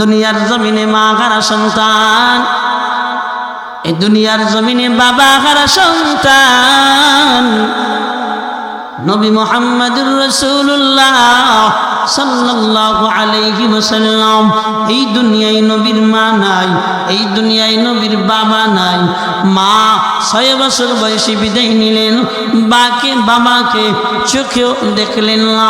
দুনিয়ার জমিনে মা হারা সন্তান। এই দুনিয়ার জমিনে বাবা হারা সন্তান। নবী মোহাম্মদুর রসুল্লাহ সাল্লাল্লাহু আলাইহি ওয়াসাল্লাম। এই দুনিয়ায় নবীর মা নাই, এই দুনিয়ায় নবীর বাবা নাই। মা ছয় বছর বয়সে বিদায় নিলেন, বাকে বাবাকে চোখেও দেখলেন না।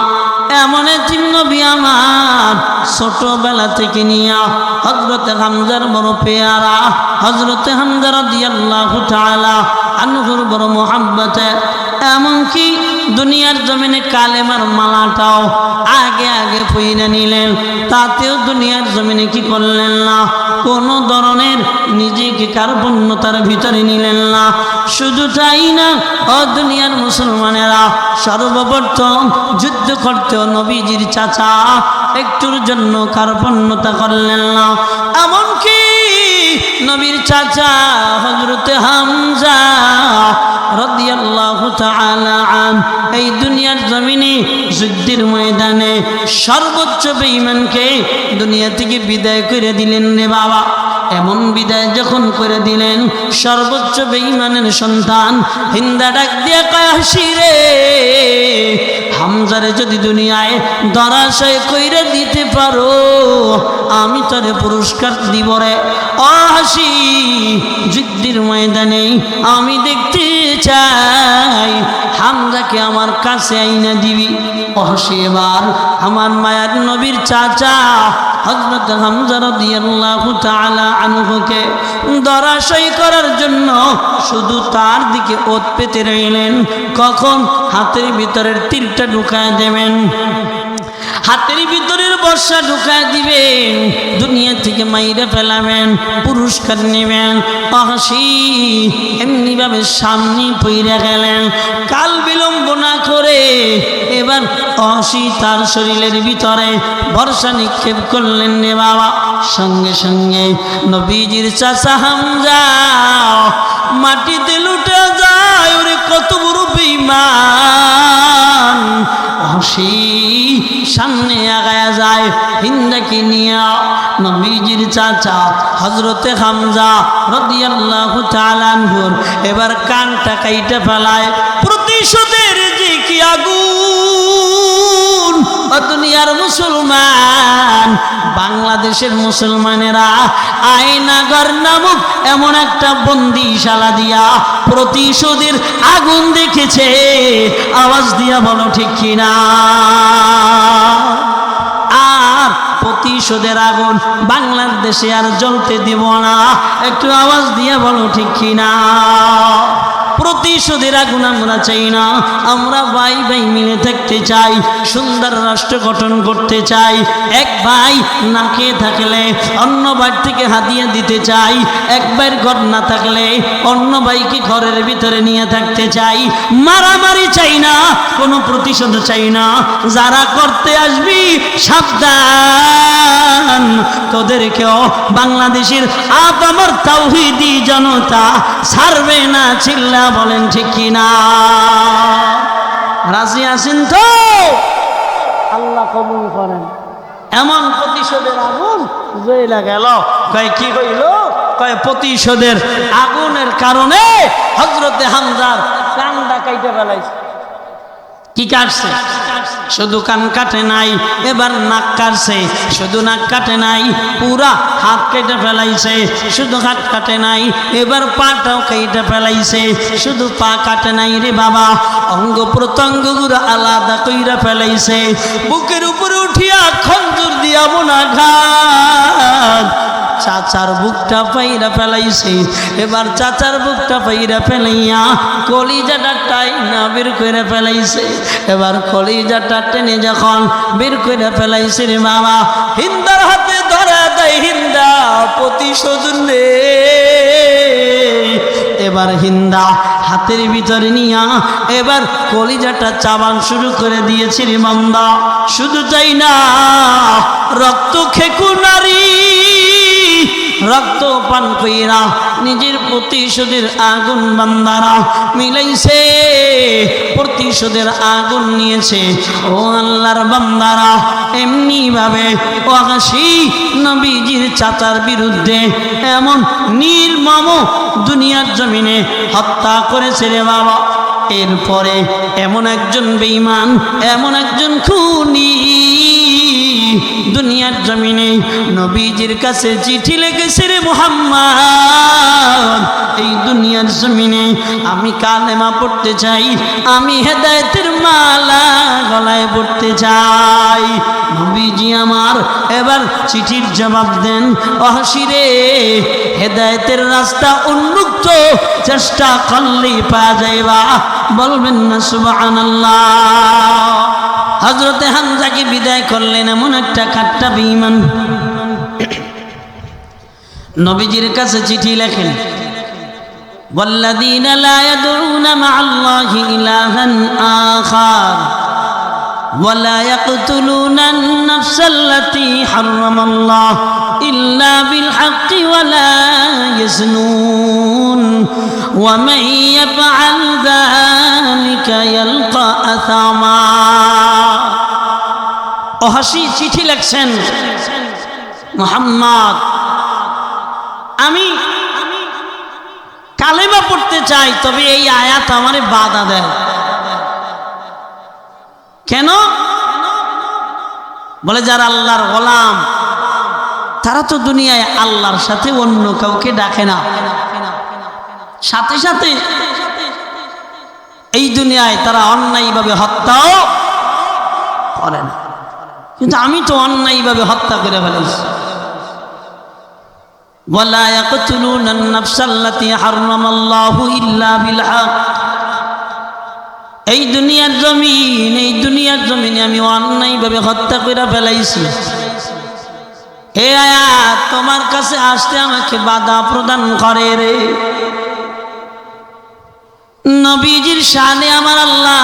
এমন একদিন নবী আমার ছোটবেলা থেকে নিয়া হজরতে হামজার বড় পেয়ারা হজরতে হামজার দিয়াল্লাহু তাআলা আনহুর বড় মোহাব্বতের এমনকি দুনিয়ার জমিনে কালেমার মালাটাও আগে আগে পইরা নিলেন। তাতেও দুনিয়ার জমিনে কি করলেন না? কোনো ধরনের নিজেকে কার্পণ্যতার ভিতরে নিলেন না। শুধু তাই না, ও দুনিয়ার মুসলমানেরা, সর্বপ্রথম যুদ্ধ করতেও নবীজির চাচা একটুর জন্য কার্পণ্যতা করলেন না। এমনকি নবীর চাচা হজরতে হামজা আন এই দুনিয়ার জমিনে যুদ্ধের ময়দানে সর্বোচ্চ বেঈমানকে দুনিয়া থেকে বিদায় করে দিলেন রে বাবা। এমন বিদায় যখন করে দিলেন, সর্বোচ্চ সন্তান হিন্দা ডাক দিয়া হাসি রে। হামজারে যদি দুনিয়ায় দরাশয় কইরে দিতে পারো, আমি তোরে পুরস্কার দিব রে। যুদ্ধের ময়দানে আমি দেখতে চাই। হামজাকে আমার কাছে আইনা দিবি। অহাসি আমার মায়ার নবীর চাচা হজরত হামজা রাদিয়াল্লাহু তাআলা আনহুকে দরাশয় করার জন্য শুধু তার দিকে ওত পেতে রইলেন। কখন? হাতের ভিতরের তীরটা ঢুকায় দেবেন। হাতের ভিতরের বর্ষা ঢুকায় দিবেন, দুনিয়া থেকে মাইরে ফেলাবেন, পুরস্কার নেবেন। হাসি এমনিভাবে সামনে পইরা গেলেন। কাল বিলম্ব না করে এবার অসি তার শরীরের ভিতরে বর্ষা নিক্ষেপ করলেন রে বাবা। সঙ্গে সঙ্গে নবীজির চাচা হামজা, মাটিতে লুটে যায়, ওরে কত বড় বেঈমান। হাসি সামনে আগায়া যায়। হিন্দাকে নিয়া নবীজির চাচা হজরতে হামজা রদিয়াল্লাহু তাআলাহুর এবার কানটা কাইটা ফেলায়, প্রতিশোধের যে কি আগুন? দুনিয়ার মুসলমান, বাংলাদেশের মুসলমানেরা আয়নাগর নামক এমন একটা বন্দিশালা দিয়া প্রতিশোধের আগুন দেখেছে। আওয়াজ দিয়া বলো, ঠিক কিনা? আর প্রতিশোধের আগুন বাংলাদেশে আর জ্বলতে দিব না। একটু আওয়াজ দিয়ে বলো, ঠিক কিনা? প্রতিশোধের আগুন আমরা চাই না। আমরা ভাই ভাই মিলে থাকতে চাই, সুন্দর রাষ্ট্র গঠন করতে চাই। এক ভাই না খেয়ে থাকলে, অন্য ভাই থেকে হাতিয়ে দিতে চাই। এক ভাইয়ের ঘর না থাকলে, অন্য ভাইকে ঘরের ভিতরে নিয়ে থাকতে চাই। মারামারি চাই না, কোনো প্রতিশোধ চাই না। যারা করতে আসবি, সাবধান। তোদেরকেও বাংলাদেশের আপ আমার তাওহিদি জনতা ছাড়বে না, চিল্লা বলেন ঠিক কিনা? রাজি আছেন তো? আল্লাহ কবুল করেন। এমন প্রতিশোধের আগুন জয়লা গেল। কয় কি হইল কয় প্রতিশোধের আগুনের কারণে হজরতে হামজার কানটা কাইতে ফেলাইছে। কি কাটছে? শুধু কান কাটে নাই, এবার নাক কাটছে। শুধু নাক কাটে নাই, পুরা হাত কেটে ফেলাইছে। শুধু হাত কাটে নাই, এবার পাটাও কেটে ফেলাইছে। শুধু পা কাটে নাই রে বাবা, অঙ্গ প্রত্যঙ্গগুলো আলাদা কইরা ফেলাইছে। বুকের উপরে উঠিয়া খঞ্জুর দিয়া বোনা ঘাট চাচার বুকটা পাইরা ফেলাইছে। এবার চাচার বুকটা পাইরা ফেলাইয়া কলিজাটা টাই না বের করে ফেলাইছে। এবার কলিজাটা টেনে যখন বের করে ফেলাইছে রে বাবা, হিন্দার হাতে ধরা দেয় হিন্দা প্রতিশোধ নে এবার হিন্দা হাতের ভিতরে নিয়া এবার কলিজাটা চাবান শুরু করে দিয়েছে রে মান্দা শুধু তাই না, রক্ত খেকু নারী রক্ত পান কইরা নিজের প্রতিশোধের আগুন বান্দারা মিলাইছে, প্রতিশোধের আগুন নিয়েছে। ও আল্লাহর বান্দারা এমনি ভাবে ওয়াসি নবীজির চাচার বিরুদ্ধে এমন নির্মম দুনিয়ার জমিনে হত্যা করেছে রে বাবা। এরপরে এমন একজন বেঈমান, এমন একজন খুনি দুনিয়ার জমিনে নবীজির কাছে চিঠি লেগেছে রে মোহাম্মদ। এই দুনিয়ার জমিনে আমি কালেমা পড়তে চাই, আমি হেদায়তের মালা গলায় পড়তে চাই। নবীজি আমার, এবার চিঠির জবাব দেন, অহাসিরে হেদায়তের রাস্তা উন্মুক্ত, চেষ্টা করলেই পাওয়া যাইবা। বলবেন না সুবহানাল্লাহ। হজরতে হামজাকে বিদায় করলেন এমন একটা কাট্টা বিমান নবীজির কাছে চিঠি লেখেন والذين لا يدعون مع الله إلها آخر ولا يقتلون النفس التي حرم الله إلا بالحق ولا يزنون ومن يفعل ذلك يلقى أثاما অহাসি চিঠি লেখছেন মোহাম্মদ। আমি কালেমা পড়তে চাই, তবে এই আয়াত আমারে বাধা দেয়। কেন? বলে, যারা আল্লাহর গোলাম, তারা তো দুনিয়ায় আল্লাহর সাথে অন্য কাউকে ডাকে না। সাথে সাথে এই দুনিয়ায় তারা অন্যায়ভাবে হত্যাও করে না। কিন্তু আমি তো অন্যায়ভাবে হত্যা করে ফেলেছি ولا يقتلون النفس التي حرم الله إلا بالحق এই দুনিয়ার জমিন এই দুনিয়ার জমিনে আমি অন্যায়ভাবে হত্যা করে ফেলাইছি হে আয়াত তোমার কাছে আসতে আমাকে বাধা প্রদান করে রে নবীজির শানে আমার আল্লাহ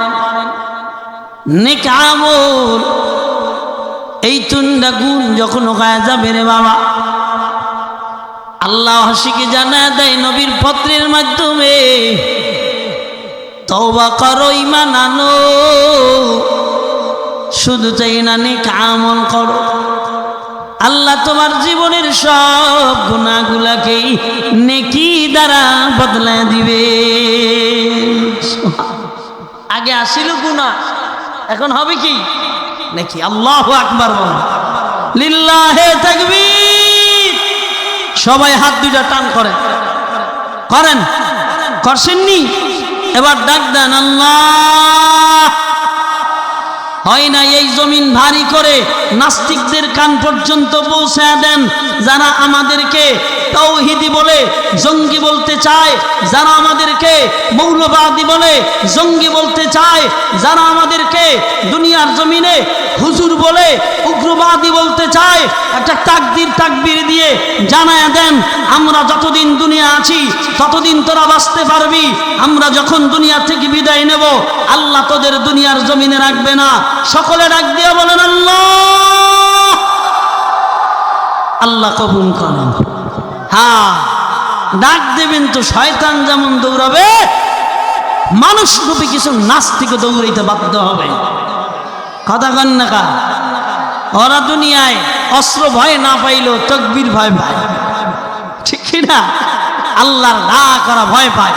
নেক আমল এই তুন্ডা গুণ যখন ওখানে যাবে রে বাবা, আল্লাহ হাসিকে জানা দেয় নবীর পত্রের মাধ্যমে, তওবা করো ইমান আনো। শুধু তাই না নেক আমল করো। আল্লাহ তোমার জীবনের সব গুণাগুলাকেই নেকি দ্বারা বদলা দিবে। আগে আসিল গুণা এখন হবে কি? নাকি আল্লাহ আকবার বল সবাই হাত দুইটা টান করেন। করেন। করছেননি এবার ডাক দেন, আল্লাহ হয় না, এই জমিন ভারী করে নাস্তিকদের কান পর্যন্ত পৌঁছে দেন। যারা আমাদেরকে তৌহিদি বলে, জঙ্গি বলতে চায়, যারা আমাদেরকে মৌলবাদী বলে, জঙ্গি বলতে চায়, যারা আমাদেরকে দুনিয়ার জমিনে হুজুর বলে, উগ্রবাদী বলতে চায়, একটা তাকদির তাকবির দিয়ে জানায় দেন, আমরা যতদিন দুনিয়া আছি, ততদিন তোরা বাঁচতে পারবি। আমরা যখন দুনিয়া থেকে বিদায় নেব, আল্লাহ তোদের দুনিয়ার জমিনে রাখবে না। সকলে ডাক দিয়ে বলেন, আল্লাহ! আল্লাহ কবুল করেন। হ্যাঁ ডাক দেবেন তো শয়তান যেমন দৌড়াবে মানুষ রূপে কিছু নাস্তিক দৌড়াইতে বাধ্য হবে। কথা কন না কা? ওরা দুনিয়ায় অস্ত্র ভয় না পাইলেও তকবির ভয় পায়। ঠিক না? আল্লাহর না করা ভয় পায়।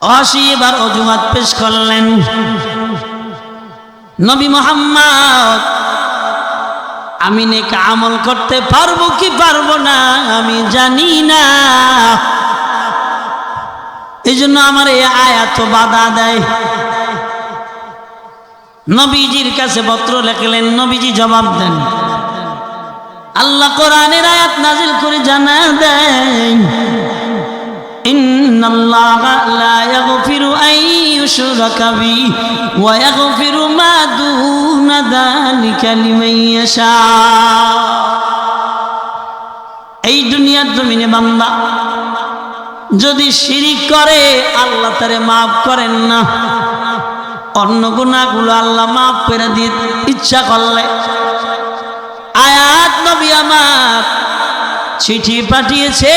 অসি এবার অজুহাত পেশ করলেন। নবী মোহাম্মদ, আমি নেক আমল করতে পারব কি পারব না, আমি জানি না। এই জন্য আমার এই আয়াত বাধা দেয়। নবীজির কাছে পত্র লেখলেন নবীজি জবাব দেন আল্লাহ কোরআনের আয়াত নাজিল করে জানা দেয় إن الله لا يغفر أن يشرك به ويغفر ما دون ذلك لمن يشاء এই দুনিয়ার জমিনে বান্দা যদি শিরিক করে আল্লাহ তারে মাফ করেন না অন্য গুণাগুলো আল্লাহ মাফ করে দিয়ে ইচ্ছা করলে। আয়াত নবী আমার চিঠি পাঠিয়েছে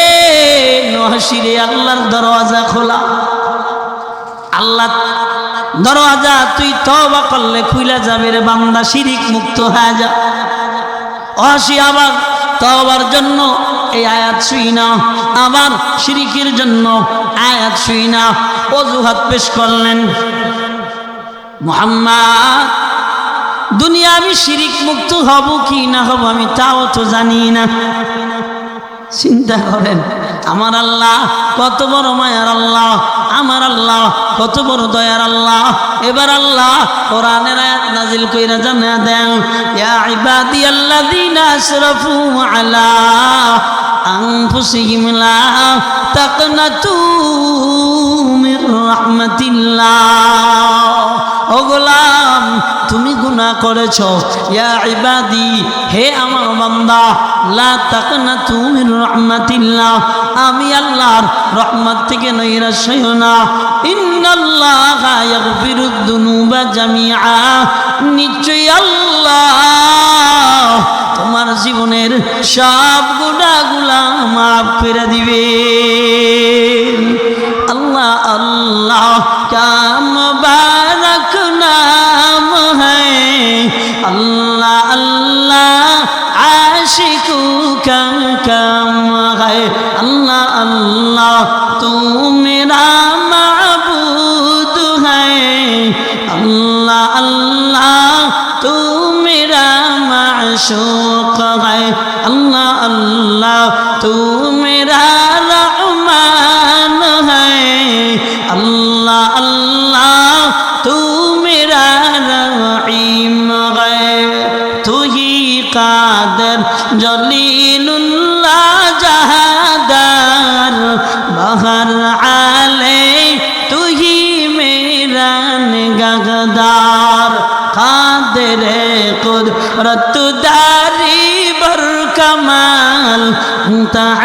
নহাসিরে আল্লাহর দরওয়াজা খোলা। আল্লাহ, দরওয়াজা তুই তবা করলে খুইলা যাবে রে বান্দা, শিরিক মুক্ত হয়ে যা। অহাসি আবার তবার জন্য এই আয়াত শুই না, আবার শিরিকের জন্য আয়াত শুই না। অজুহাত পেশ করলেন। মোহাম্মদ, দুনিয়া আমি শিরিক মুক্ত হব কি না হব আমি তাও তো জানি না। চিন্তা করেন, আমার আল্লাহ কত বড় মায়ার আল্লাহ, আমার আল্লাহ কত বড় দয়ার আল্লাহ। এবার আল্লাহ কোরআনের আয়াত নাজিল কইরা জানা দেন, ইয়া ইবাদিয়াল্লাযীনা আসরাফু আলা আনফুসিহিম লা তাকনাতু মির রাহমাতিল্লাহ। ও গোলাম, তুমি গুনাহ করেছ। ইয়া ইবাদি, হে আমার বান্দা, লা তাকনা তুমি রহমাতিল্লাহ। আমি আল্লাহর রহমত থেকে নৈরাশ হইও না। ইন্নাল্লাহা ইয়াগফিরুদ দুনুবা জামিআ। নিশ্চয়ই আল্লাহ তোমার জীবনের সব গুনাহগুলা মাফ করে দিবে। মাশুক হয়। আল্লাহ আল্লাহ, তুমি মেরা রহমান হয়। আল্লাহ আল্লাহ, তুমি মেরা রহিম হয়। তুই কাদের জলি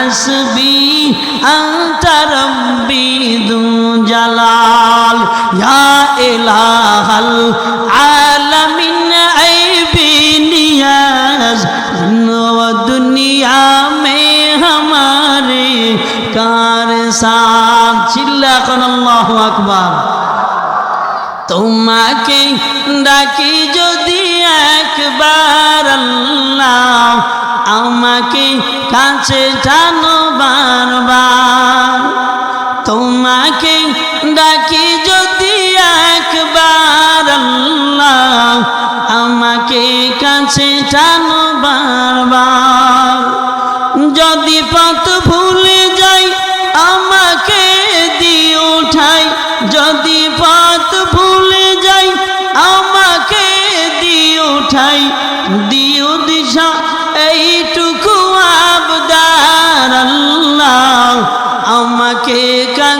হাসবি আন্তরব্বি দু জালাল ইয়া ইলাহাল আলামিন, আইবি নিয়াজ। ও দুনিয়া মে হামারে কার সাথ। চিল্লা কোন আল্লাহু আকবার। তোমাকে ডাকি যদি একবার আল্লাহ, আমাকে কাছে জানো বারবার তোমাকে ডাকি যদি একবার আমাকে কাছে জানো বারবার যদি পথ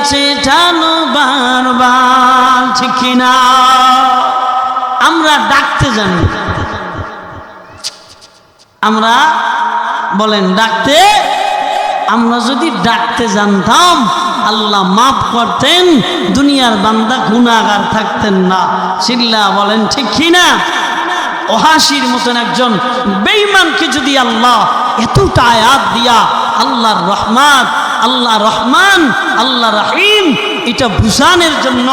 কাছে বারবার, ঠিক কিনা? আমরা ডাকতে জানি। আমরা বলেন, ডাকতে? আমরা যদি ডাকতে জানতাম, আল্লাহ মাফ করতেন, দুনিয়ার বান্দা গুণাগার থাকতেন না। চিল্লা বলেন, ঠিক কিনা? ওহাসির মতন একজন বেঈমানকে যদি আল্লাহ এতটা আয়াত দিয়া, আল্লাহর রহমান আল্লাহ রহমান, আল্লাহ রহিম, এটা বুঝানোর জন্য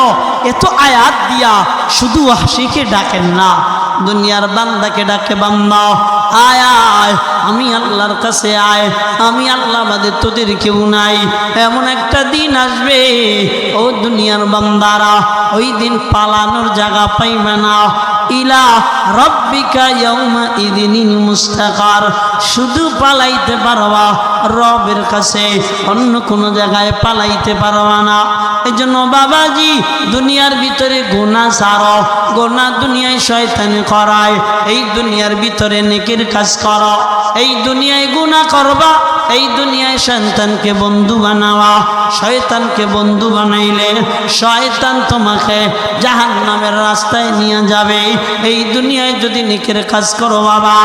এত আয়াত দিয়া শুধু হাসিকে ডাকেন না, দুনিয়ার বান্দাকে ডাকে, বান্দা, আয় আয়, আমি আল্লাহর কাছে আয়, আমি আল্লাহ বাদে তোদের কেউ নাই, এমন একটা দিন আসবে, ও দুনিয়ার বান্দারা, ওই দিন পালানোর জায়গা পাইবে না, ইলা রব্বিকা ইদিনিল মুস্তাকার শুধু পালাইতে পারবা, রবের কাছে অন্য কোনো জায়গায় পালাইতে পারবা না। এই জন্য বাবাজি, দুনিয়ার ভিতরে গোনা সার গোনা দুনিয়ায় শয়তান করায়, এই দুনিয়ার ভিতরে নেকের কাজ কর। এই দুনিয়ায় গুণা করবা, এই দুনিয়ায় সন্তানকে বন্ধু বানাওয়া শয়তানকে বন্ধু বানাইলে শয়তান তোমাকে জাহান নামের রাস্তায় নিয়ে যাবে। এই দুনিয়ায় যদি নিকের কাজ করো বাবা,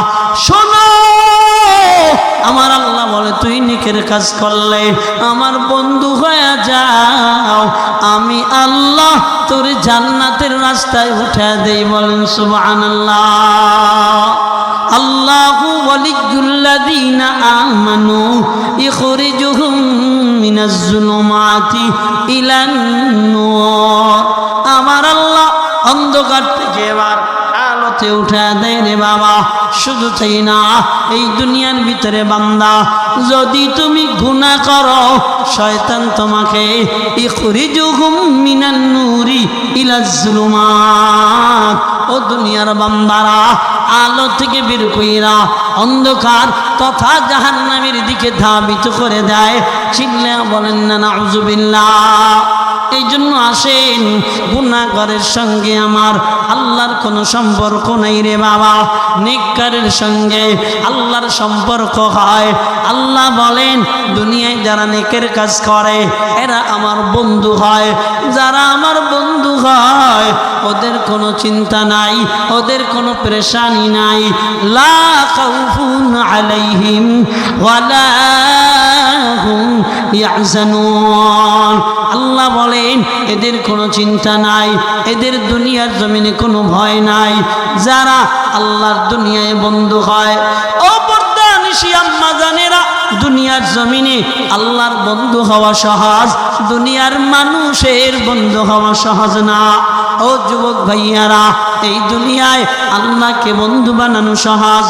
শোনো! আমার আল্লাহ বলে, তুই নিকের কাজ করলে আমার বন্ধু হয়ে যাও। আমি আল্লাহ তোর জান্নাতের রাস্তায় উঠে দেই। বলেন, সুবহানাল্লাহ। আল্লাহু আমার আল্লাহ অন্ধকার থেকে এবার আলোতে উঠে দেয় রে বাবা। শুধু তাই না, এই দুনিয়ার ভিতরে বান্দা, যদি তুমি গুনাহ করো, শয়তান তোমাকে নূরি ইলাজ জুলুমাত। ও দুনিয়ার বান্দারা, আলো থেকে বের কইরা অন্ধকার তথা জাহান্নামের দিকে ধাবিত করে দেয়। চিল্লা বলেন না, নাউজুবিল্লাহ। এই জন্য আসেন। গুণাগরের সঙ্গে আমার আল্লাহর কোনো সম্পর্ক নেই রে বাবা। নিকারের সঙ্গে আল্লাহর সম্পর্ক হয়। আল্লাহ বলেন, দুনিয়ায় যারা নেকের কাজ করে, এরা আমার বন্ধু হয়। যারা আমার বন্ধু হয়, ওদের কোনো চিন্তা নাই, ওদের কোনো পেরেশানি নাই। লা আলাইহিম ওয়ালা আল্লাহ বলেন, এদের কোনো চিন্তা নাই, এদের দুনিয়ার জমিনে কোনো ভয় নাই। যারা আল্লাহর দুনিয়ায় বন্ধু হয়, ও জানেরা, দুনিয়ার জমিনে আল্লাহর বন্ধু হওয়া সহজ, দুনিয়ার মানুষের বন্ধু হওয়া সহজ না। ও যুবক ভাইয়ারা, এই দুনিয়ায় আল্লাহকে বন্ধু বানানো সহজ।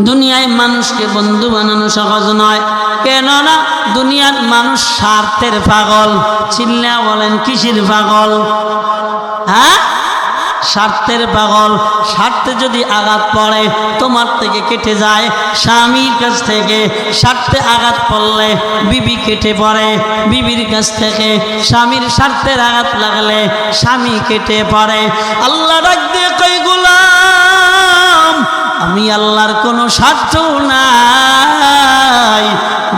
দুনিয়ায় মানুষকে বন্ধু বানানো সহজ নয়। কেননা দুনিয়ার মানুষ স্বার্থের পাগল। চিল্লা বলেন, কিসের পাগল? হ্যাঁ? স্বার্থের পাগল। স্বার্থে যদি আঘাত পড়ে, তোমার থেকে কেটে যায়। স্বামীর কাছ থেকে স্বার্থে আঘাত পড়লে বিবি কেটে পড়ে। বিবির কাছ থেকে স্বামীর স্বার্থের আঘাত লাগলে স্বামী কেটে পড়ে। আল্লাহ ডাক দিয়ে আমি আল্লাহর কোনো স্বার্থ নাই।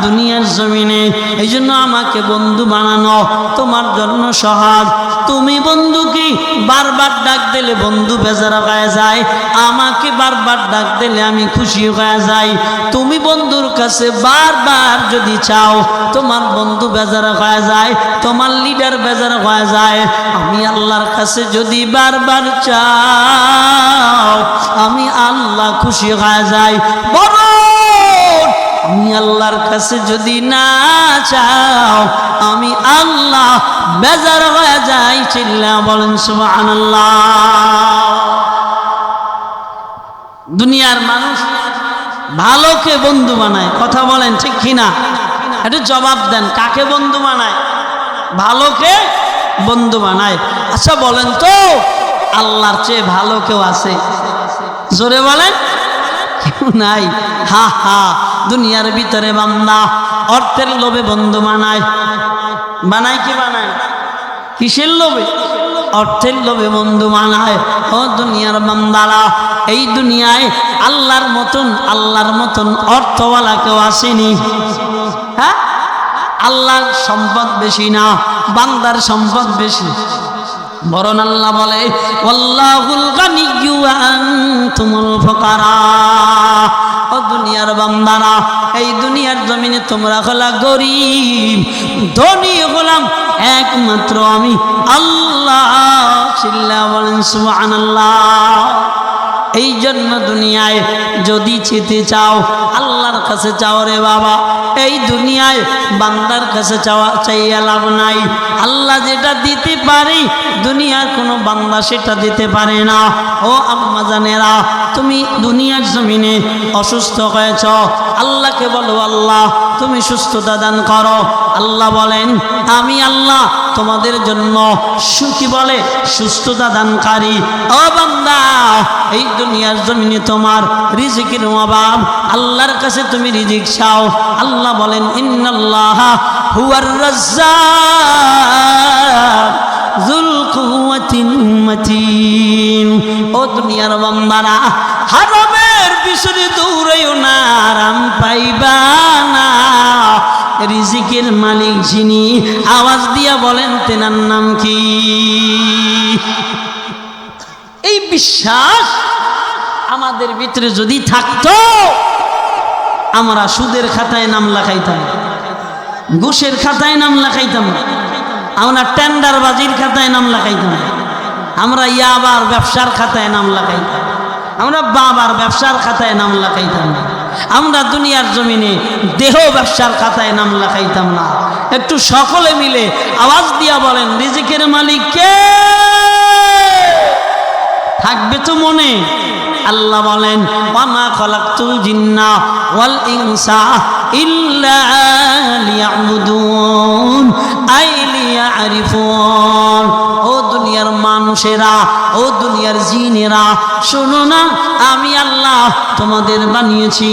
দুনিয়ার জমিনে এই জন্য আমাকে বন্ধু বানানো তোমার জন্য সহজ। তুমি বন্ধু কি? বারবার ডাক দিলে বন্ধু বেজারা হয়ে যায়। আমাকে বারবার ডাক দিলে আমি খুশি হয়ে যাই। তুমি বন্ধুর কাছে বারবার যদি চাও, তোমার বন্ধু বেজারা হয়ে যায়, তোমার লিডার বেজারা হয়ে যায়। আমি আল্লাহর কাছে যদি বারবার চাও, আমি আল্লাহ খুশি হয়ে যাই। বড় আমি আল্লাহর কাছে যদি না চাও, আমি আল্লাহ বেজার হয়ে যাই, চিল্লা বলেন সুবহানাল্লাহ। দুনিয়ার মানুষ ভালোকে বন্ধু বানায়, কথা বলেন ঠিক কিনা? একটু জবাব দেন, কাকে বন্ধু বানায়? ভালোকে বন্ধু বানায়। আচ্ছা বলেন তো, আল্লাহর চেয়ে ভালো কেউ আছে? জোরে বলেন। কেউ নাই। হা হা, দুনিয়ার ভিতরে বান্দা, অর্থের লোভে বন্ধু বানায়। বানায় কি বানায়? কিসের লোভে? অর্থের লোভে বন্ধু বানায়। ও দুনিয়ার বান্দারা, এই দুনিয়ায় আল্লাহর মতন আল্লাহর মতন অর্থওয়ালা কেউ আসেনি। হ্যাঁ? আল্লাহর সম্পদ বেশি না, বান্দার সম্পদ বেশি। বরং আল্লাহ বলে দুনিয়ার বান্দারা, এই দুনিয়ার জমিনে তোমরা হলা গরিব, ধনী হলাম একমাত্র আমি আল্লাহ। চিল্লা বলেন, সুবহানাল্লাহ। এই জন্য দুনিয়ায় যদি চেতে চাও, আল্লাহর কাছে চাও রে বাবা। এই দুনিয়ায় বান্দার কাছে চাওয়া চাইয়া লাভ নাই। আল্লাহ যেটা দিতে পারে, দুনিয়ার কোনো বান্দা সেটা দিতে পারে না। ও আম্মা জানেরা, তুমি দুনিয়ার জমিনে অসুস্থ হয়েছ। আল্লাহকে বলো, আল্লাহ, তুমি সুস্থতা দান করো। আল্লাহ বলেন, আমি আল্লাহ তোমাদের জন্য সুখী বলে সুস্থতা দানকারী। ও বান্দা, এই দুনিয়ার জমিনে তোমার রিজিকের অভাব, আল্লাহর কাছে তুমি রিজিক চাও। আল্লাহ বলেন, ইন্নাল্লাহ হুয়ার রাজ্জাক, জুল কুওয়াতিন ও দুনিয়ার বান্দারা, হারামের পিছনে দৌড়াইও না, আরাম পাইবা না। রিজিকের মালিক যিনি, আওয়াজ দিয়া বলেন, তেনার নাম কি? এই বিশ্বাস আমাদের ভিতরে যদি থাকতো, আমরা সুদের খাতায় নাম লেখাইতাম ঘুষের খাতায় নাম লেখাইতাম। আমরা টেন্ডারবাজির খাতায় নাম লেখাইতাম আমরা ইয়াবার ব্যবসার খাতায় নাম লেখাইতাম আমরা বাবার ব্যবসার খাতায় নাম লেখাইতাম না আমরা দুনিয়ার জমিনে দেহ ব্যবসার খাতায় নাম লেখাইতাম না একটু সকলে মিলে আওয়াজ দিয়া বলেন, রিজিকের মালিক কে থাকবে তো মনে। আল্লাহ বলেন, ওয়ামা খলাকতুল জিন্না ওয়াল ইনসা ইল্লা লিয়াবুদুন, আই লিয়ারিফুন। ও দুনিয়ার মানুষেরা, ও দুনিয়ার জিনেরা, শোনো না, আমি আল্লাহ তোমাদের বানিয়েছি,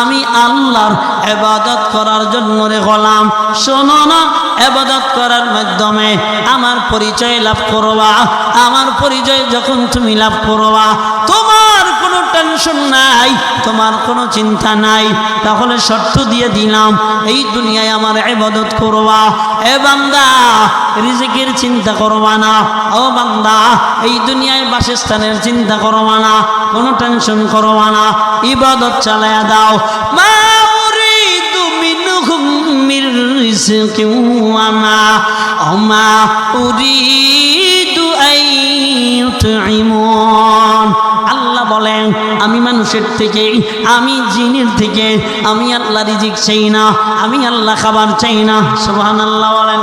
আমি আল্লাহর এবাদত করার জন্য রে গোলাম। শোনো না এবাদত করার মাধ্যমে আমার পরিচয় লাভ করবা। আমার পরিচয় যখন তুমি লাভ করবা, তোমার কোনো টেনশন নাই, তোমার কোনো চিন্তা নাই। তাহলে শর্ত দিয়ে দিলাম, এই দুনিয়ায় আমার এবাদত করবা। এ বান্দা, রিজিকের চিন্তা করবা না। ও বান্দা, এই দুনিয়ায় বাসস্থানের চিন্তা করবা না, কোনো টেনশন করবা না। ইবাদত চালায়া দাও। মা রিজকিন ওয়া মা ওমা উরিদু আইয়ুতঈমুন আল্লাহ বলেন, আমি মানুষের থেকে, আমি জিনের থেকে, আমি আল্লাহ রিজিক চাই না, আমি আল্লাহ খাবার চাই না। সুবহানাল্লাহ বলেন।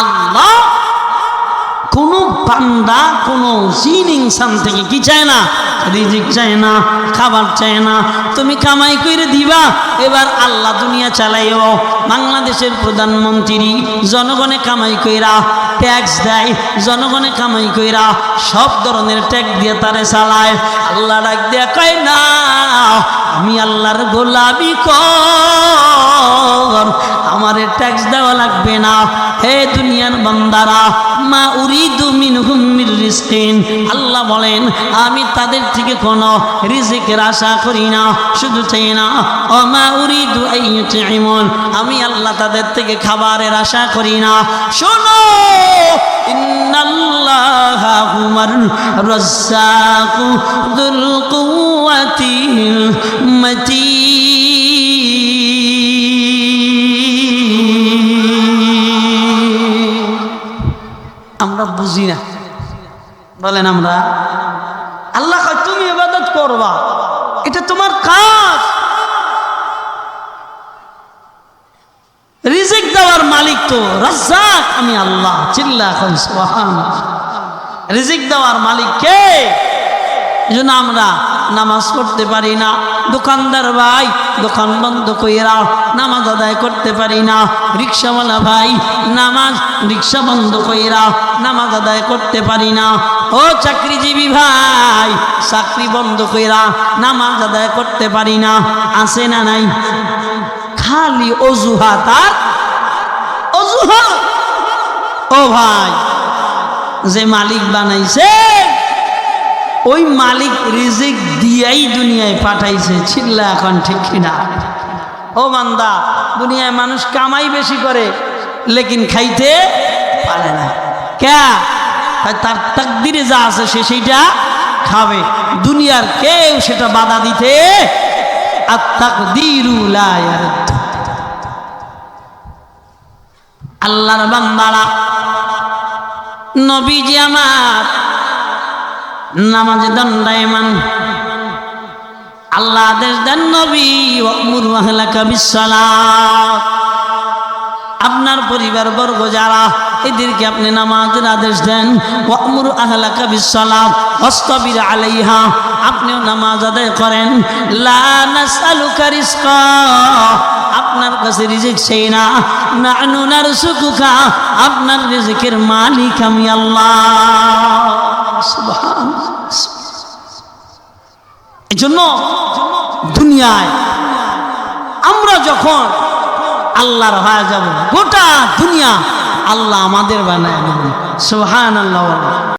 আল্লাহ কোনো বান্দা, কোনো জিন, ইনসান থেকে কি চায় না? রিজিক চায় না, খাবার চায় না, তুমি কামাই করে দিবা, এবার আল্লাহ দুনিয়া চালাইও। বাংলাদেশের প্রধানমন্ত্রী জনগণে কামাই কইরা ট্যাক্স দেয়, জনগণে কামাই কইরা সব ধরনের ট্যাক্স দিয়ে তারে চালায়। আল্লাহ ডাক দিয়া কয়, না, আমি আল্লাহর গোলামি কর, আমারে ট্যাক্স দেওয়া লাগবে না। হে দুনিয়ার বান্দারা, মা উরিদু মিনহুম মির রিজকিন। আল্লাহ বলেন, আমি তাদের থেকে কোনো রিজিকের আশা করি না, শুধু চাই না ও মা উরিদু আইয়ুতঈমুন আমি আল্লাহ তাদের থেকে খাবারের আশা করি না। শোনো আমরা বুঝি না। বলেন আমরা। আল্লাহ করবা। এটা তোমার কাজ। রিজিক দেওয়ার মালিক তো রাজ্জাক, আমি আল্লাহ চিল্লা এখন সুবহান রিজিক দেওয়ার মালিক কে? এই জন্য আমরা নামাজ পড়তে পারি না। দোকানদার ভাই, দোকান বন্ধ কইরা নামাজ আদায় করতে পারি না। রিক্সাওয়ালা ভাই, নামাজ রিক্সা বন্ধ কইরা নামাজ আদায় করতে পারি না। ও চাকরিজীবী ভাই, চাকরি বন্ধ কইরা নামাজ আদায় করতে পারি না। আছে না নাই? খালি অজুহাত আর অজুহাত। ও ভাই, যে মালিক বানাইছে ওই মালিক রিজিক দিয়াই দুনিয়ায় পাঠাইছে চিল্লা এখন ঠিক কিনা? ও মান্দা দুনিয়ায় মানুষ কামাই বেশি করে, লেকিন খাইতে পারে না। কে তার তাকদিরে যা আছে সে সেইটা খাবে। দুনিয়ার কেউ সেটা বাধা দিতে আর। আল্লাহর বান্দারা, নবীজি আমার নামাজে দণ্ডায়মান আল্লাহ আদেশ দেন, নবী, ওয়ামুর ওয়াহলাকা বিসসালাত। আপনার পরিবার বর্গ যারা, এদেরকে আপনি নামাজের আদেশ দেন, ওয়ামুর আহলাকা বিসসালাম ওয়াসতাবির আলাইহা। আপনিও নামাজ আদায় করেন আপনার কাছে রিজিক সেই না নারসুকুকা। আপনার রিজিকের মালিক আমি আল্লাহ। এই জন্য দুনিয়ায় আমরা যখন আল্লাহর হয়ে যাব, গোটা দুনিয়া আল্লাহ আমাদের বানায় নেবেন। সুবহান আল্লাহ